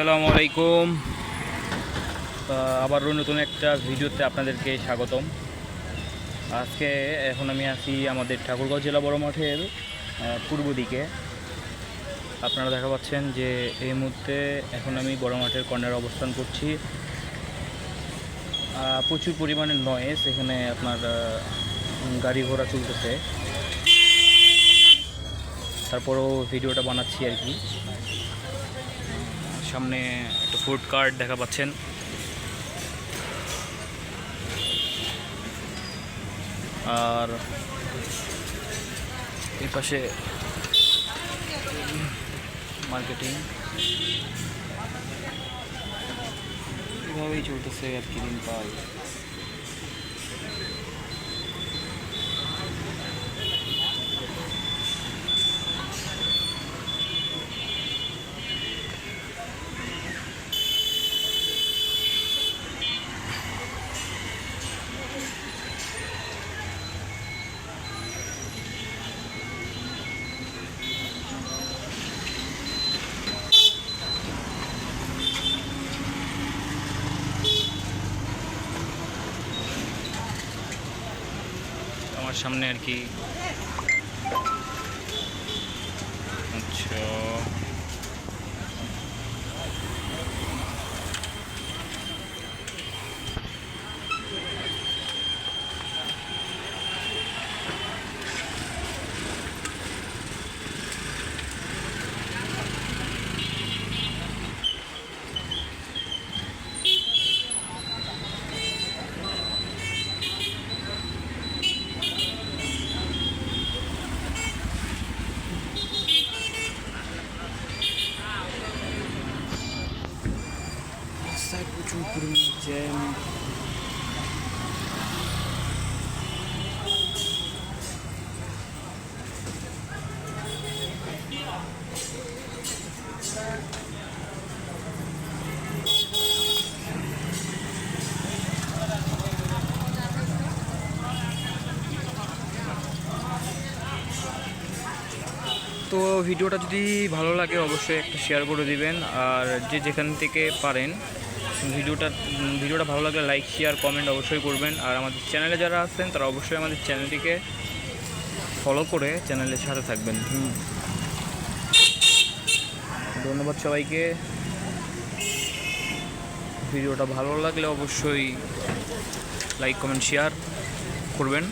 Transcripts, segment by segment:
আসসালামু আলাইকুম। আবারও নতুন একটা ভিডিওতে আপনাদেরকে স্বাগতম। আজকে এখন আমি আছি আমাদের ঠাকুরগাঁও জেলা বড় মাঠের পূর্ব দিকে। আপনারা দেখা পাচ্ছেন যে এই মুহূর্তে এখন আমি বড় মাঠের কর্নারে অবস্থান করছি। প্রচুর পরিমাণে নয়েস এখানে আপনার গাড়ি ঘোড়া চলতেছে। তারপরেও ভিডিওটা বানাচ্ছি আর কি। সামনে একটা ফুড কার্ট দেখা পাচ্ছেন। আর এই পাশে মার্কেটিং। এভাবেই চলতেছে আর কি দিন পাই আমার সামনে আর কি। আচ্ছা। প্রচুর পরিমাণ তো ভিডিওটা যদি ভালো লাগে, অবশ্যই একটা শেয়ার করে দিবেন। আর যে যেখান থেকে পারেন ভিডিওটা ভিডিওটা ভালো লাগলে লাইক শেয়ার কমেন্ট অবশ্যই করবেন। আর আমাদের চ্যানেলে যারা আছেন, তারা অবশ্যই আমাদের চ্যানেলটিকে ফলো করে চ্যানেলের সাথে থাকবেন। ধন্যবাদ সবাইকে। ভিডিওটা ভালো লাগলে অবশ্যই লাইক কমেন্ট শেয়ার করবেন।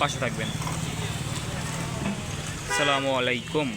পাশে থাকবেন। আসসালামু আলাইকুম।